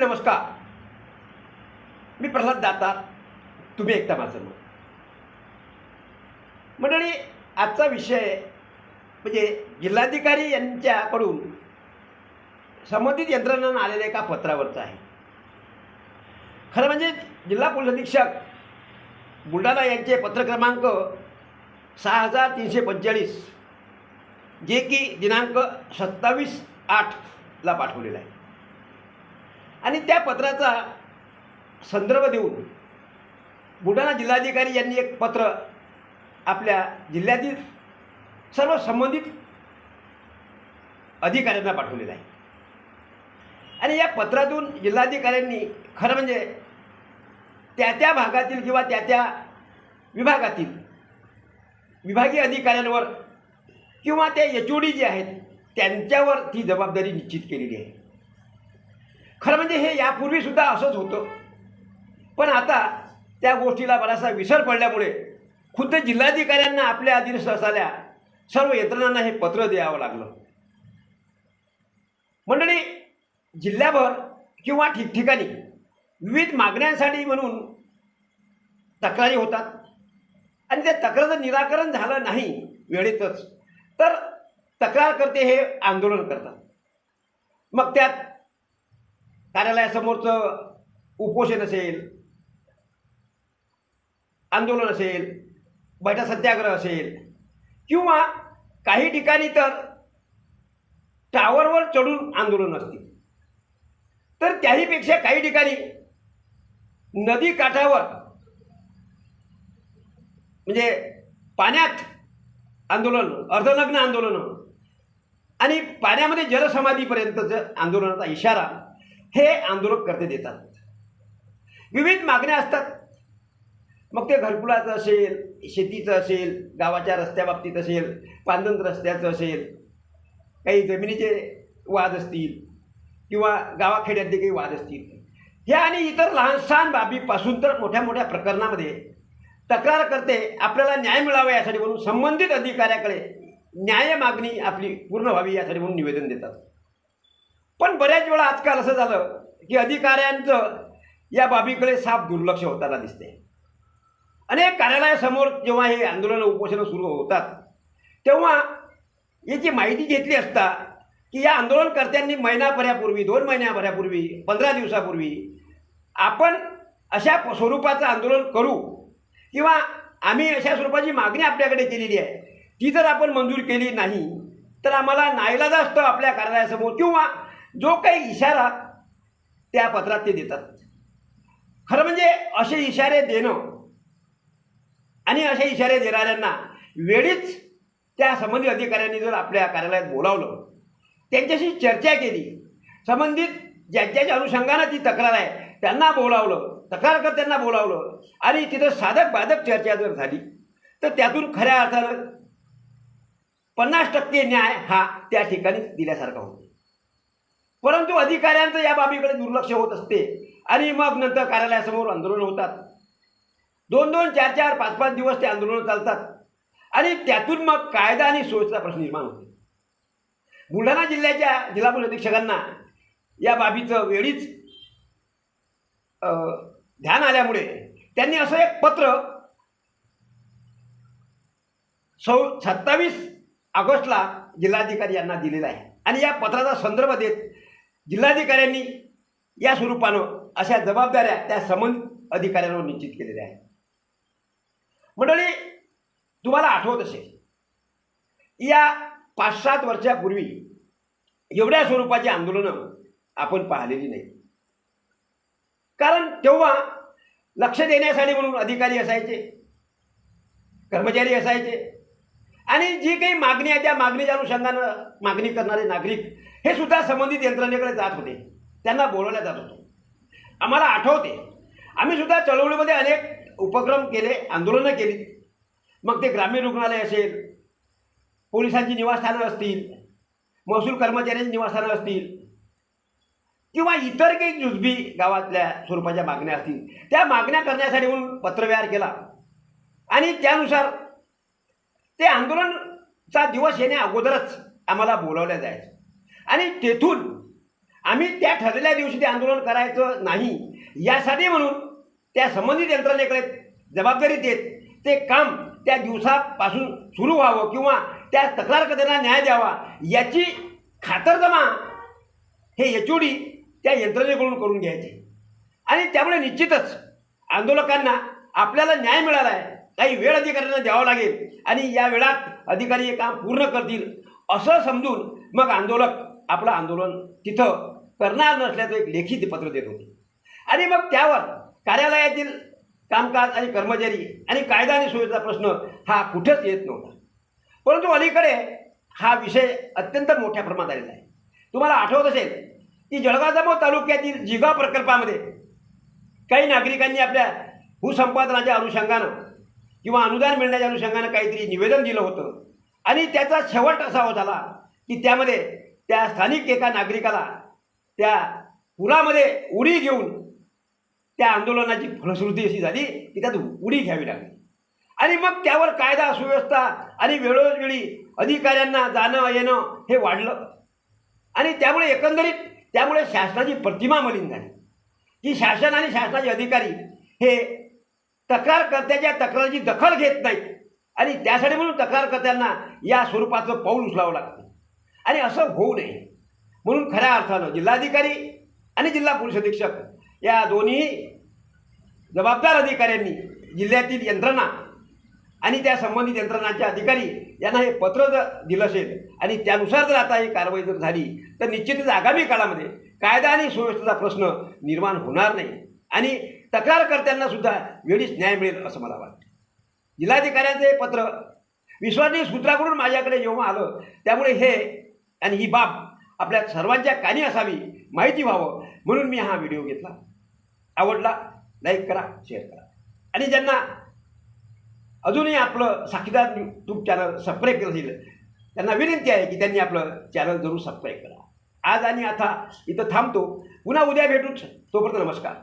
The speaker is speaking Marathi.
नमस्कार. मी प्रल्हाद दातार तुम्ही एकदा माझं मग मंडळी आजचा विषय म्हणजे जिल्हाधिकारी यांच्याकडून संबंधित यंत्रणांना आलेल्या एका पत्रावरचा आहे. खरं म्हणजे जिल्हा पोलीस अधीक्षक बुलढाणा यांचे पत्र क्रमांक सहा हजार तीनशे पंचेचाळीस जे की दिनांक सत्तावीस आठला पाठवलेला आहे. आणि त्या पत्राचा संदर्भ देऊन बुलढाणा जिल्हाधिकारी यांनी एक पत्र आपल्या जिल्ह्यातील सर्व संबंधित अधिकाऱ्यांना पाठवलेलं आहे. आणि या पत्रातून जिल्हाधिकाऱ्यांनी खरं म्हणजे त्या त्या भागातील किंवा त्या त्या विभागातील विभागीय अधिकाऱ्यांवर किंवा त्या एच ओ डी जे आहेत त्यांच्यावर ती जबाबदारी निश्चित केलेली आहे. खरं म्हणजे हे यापूर्वीसुद्धा असंच होतं. पण आता त्या गोष्टीला बराचसा विसर पडल्यामुळे खुद्द जिल्हाधिकाऱ्यांना आपल्या अधीनस्थ असलेल्या सर्व यंत्रणांना हे पत्र द्यावं लागलं. मंडळी जिल्ह्याभर किंवा ठिकठिकाणी विविध मागण्यांसाठी म्हणून तक्रारी होतात. आणि त्या तक्रारचं निराकरण झालं नाही वेळेतच तर तक्रार करते हे आंदोलन करतात. मग त्यात कार्यालयासमोरचं उपोषण असेल आंदोलन असेल बैठा सत्याग्रह असेल किंवा काही ठिकाणी तर टावरवर चढून आंदोलन असतील. तर त्याहीपेक्षा काही ठिकाणी नदी काठावर म्हणजे पाण्यात आंदोलन अर्धनग्न आंदोलन आणि पाण्यामध्ये जलसमाधीपर्यंतचं आंदोलनाचा इशारा हे आंदोलकर्ते देतात. विविध मागण्या असतात. मग ते घरकुलाचं असेल शेतीचं असेल गावाच्या रस्त्याबाबतीत असेल पांदन रस्त्याचं असेल काही जमिनीचे वाद असतील किंवा गावाखेड्यातले काही वाद असतील. ह्या आणि इतर लहान सहान बाबीपासून तर मोठ्या मोठ्या प्रकरणामध्ये तक्रार करते आपल्याला न्याय मिळावा यासाठी म्हणून संबंधित अधिकाऱ्याकडे न्याय मागणी आपली पूर्ण व्हावी यासाठी म्हणून निवेदन देतात. पण बऱ्याच वेळा आजकाल असं झालं की अधिकाऱ्यांचं या बाबीकडे साफ दुर्लक्ष होताना दिसते. अनेक कार्यालयासमोर जेव्हा हे आंदोलनं उपोषणं सुरू होतात तेव्हा याची माहिती घेतली असता की या आंदोलनकर्त्यांनी महिनाभरापूर्वी दोन महिन्याभरापूर्वी पंधरा दिवसापूर्वी आपण अशा प- स्वरूपाचं आंदोलन करू किंवा आम्ही अशा स्वरूपाची मागणी आपल्याकडे केलेली आहे ती जर आपण मंजूर केली नाही तर आम्हाला नाईलाज असतं आपल्या कार्यालयासमोर किंवा जो काही इशारा त्या पत्रात ते देतात. खरं म्हणजे असे इशारे देणं आणि असे इशारे देणाऱ्यांना वेळीच त्या संबंधित अधिकाऱ्यांनी जर आपल्या कार्यालयात बोलावलं त्यांच्याशी चर्चा केली संबंधित ज्यांच्याच्या अनुषंगानं ती तक्रार आहे त्यांना बोलावलं तक्रारकर्त्यांना बोलावलं आणि तिथं साधक बाधक चर्चा जर झाली तर त्यातून खऱ्या अर्थानं पन्नास टक्के न्याय हा त्या ठिकाणी दिल्यासारखा होतो. परंतु अधिकाऱ्यांचं या बाबीकडे दुर्लक्ष होत असते. आणि मग नंतर कार्यालयासमोर आंदोलन होतात. दोन दोन चार चार पाच पाच दिवस ते आंदोलन चालतात. आणि त्यातून मग कायदा आणि सोयीचा प्रश्न निर्माण होतो. बुलढाणा जिल्ह्याच्या जिल्हा पोलीस अधीक्षकांना या बाबीचं वेळीच ध्यान आल्यामुळे त्यांनी असं एक पत्र सौ सत्तावीस ऑगस्टला जिल्हाधिकारी यांना दिलेलं आहे. आणि या पत्राचा संदर्भ देत जिल्हाधिकाऱ्यांनी या स्वरूपानं अशा जबाबदाऱ्या त्या संबंधित अधिकाऱ्यांवर निश्चित केलेल्या आहेत. मंडळी तुम्हाला आठवत असेल या पाच सात वर्षापूर्वी एवढ्या स्वरूपाची आंदोलनं आपण पाहिलेली नाही कारण तेव्हा लक्ष देण्यासाठी म्हणून अधिकारी असायचे कर्मचारी असायचे आणि जी काही मागणी आहे त्या मागणीच्या अनुषंगानं मागणी करणारे नागरिक हे सुद्धा संबंधित यंत्रणेकडे जात होते. त्यांना बोलवल्या जात होतो. आम्हाला आठवते. आम्ही सुद्धा चळवळीमध्ये अनेक उपक्रम केले आंदोलनं केली. मग ते ग्रामीण रुग्णालय असेल पोलिसांची निवासस्थानं असतील महसूल कर्मचाऱ्यांची निवासस्थानं असतील किंवा इतर काही जुजबी गावातल्या स्वरूपाच्या मागण्या असतील त्या मागण्या करण्यासाठी म्हणून पत्रव्यवहार केला. आणि त्यानुसार ते आंदोलनचा दिवस येण्या अगोदरच आम्हाला बोलावल्या जायचं. आणि तेथून आम्ही त्या ठरलेल्या दिवशी ते आंदोलन करायचं नाही. यासाठी म्हणून त्या संबंधित यंत्रणेकडे जबाबदारी देत ते काम त्या दिवसापासून सुरू व्हावं किंवा त्या तक्रारकर्त्यांना न्याय द्यावा याची खातरजमा हे एच त्या यंत्रणेकडून करून घ्यायचे. आणि त्यामुळे निश्चितच आंदोलकांना आपल्याला न्याय मिळाला आहे काही वेळ अधिकाऱ्यांना द्यावा लागेल आणि या वेळात अधिकारी हे काम पूर्ण करतील असं समजून मग आंदोलक आपलं आंदोलन तिथं करणार नसल्याचं एक लेखी पत्र देत होते. आणि मग त्यावर कार्यालयातील कामकाज आणि कर्मचारी आणि कायदा आणि सुव्यवस्था प्रश्न हा कुठेच येत नव्हता. परंतु अलीकडे हा विषय अत्यंत मोठ्या प्रमाणात आलेला आहे. तुम्हाला आठवत असेल की जळगाव तालुक्यातील जिगाव प्रकल्पामध्ये काही नागरिकांनी आपल्या भूसंपादनाच्या अनुषंगानं किंवा अनुदान मिळण्याच्या अनुषंगानं काहीतरी निवेदन दिलं होतं. आणि त्याचा शेवट असा हो झाला की त्यामध्ये त्या स्थानिक एका नागरिकाला त्या पुलामध्ये उडी घेऊन त्या आंदोलनाची फलश्रुती अशी झाली की त्यात उडी घ्यावी लागली. आणि मग त्यावर कायदा सुव्यवस्था आणि वेळोवेळी अधिकाऱ्यांना जाणं येणं हे वाढलं. आणि त्यामुळे एकंदरीत त्यामुळे शासनाची प्रतिमा मलिन झाली. की शासन आणि शासनाचे अधिकारी हे तक्रारकर्त्याच्या तक्रारीची दखल घेत नाहीत. आणि त्यासाठी म्हणून तक्रारकर्त्यांना या स्वरूपाचं पाऊल उचलावं लागतं. आणि असं होऊ नये. म्हणून खऱ्या अर्थानं जिल्हाधिकारी आणि जिल्हा पोलीस अधीक्षक या दोन्ही जबाबदार अधिकाऱ्यांनी जिल्ह्यातील यंत्रणा आणि त्या संबंधित यंत्रणांचे अधिकारी यांना हे पत्र जर दिलं असेल आणि त्यानुसार जर आता ही कारवाई जर झाली तर निश्चितच आगामी काळामध्ये कायदा आणि सुव्यवस्थेचा प्रश्न निर्माण होणार नाही आणि तक्रारकर्त्यांना सुद्धा वेळीच न्याय मिळेल असं मला वाटतं. जिल्हाधिकाऱ्यांचं हे पत्र विश्वासनीय सूत्राकडून माझ्याकडे जेव्हा आलं त्यामुळे हे आणि ही बाब आपल्या सर्वांच्या कानी असावी माहिती व्हावं. म्हणून मी हा व्हिडिओ घेतला. आवडला लाईक करा शेअर करा. आणि ज्यांना अजूनही आपलं साक्षीदार यूट्यूब चॅनल सबस्क्राईब केलं असेल त्यांना विनंती आहे की त्यांनी आपलं चॅनल जरूर सबस्क्राईब करा. आज आणि आता इथं थांबतो. पुन्हा उद्या भेटूच तोपर्यंत नमस्कार.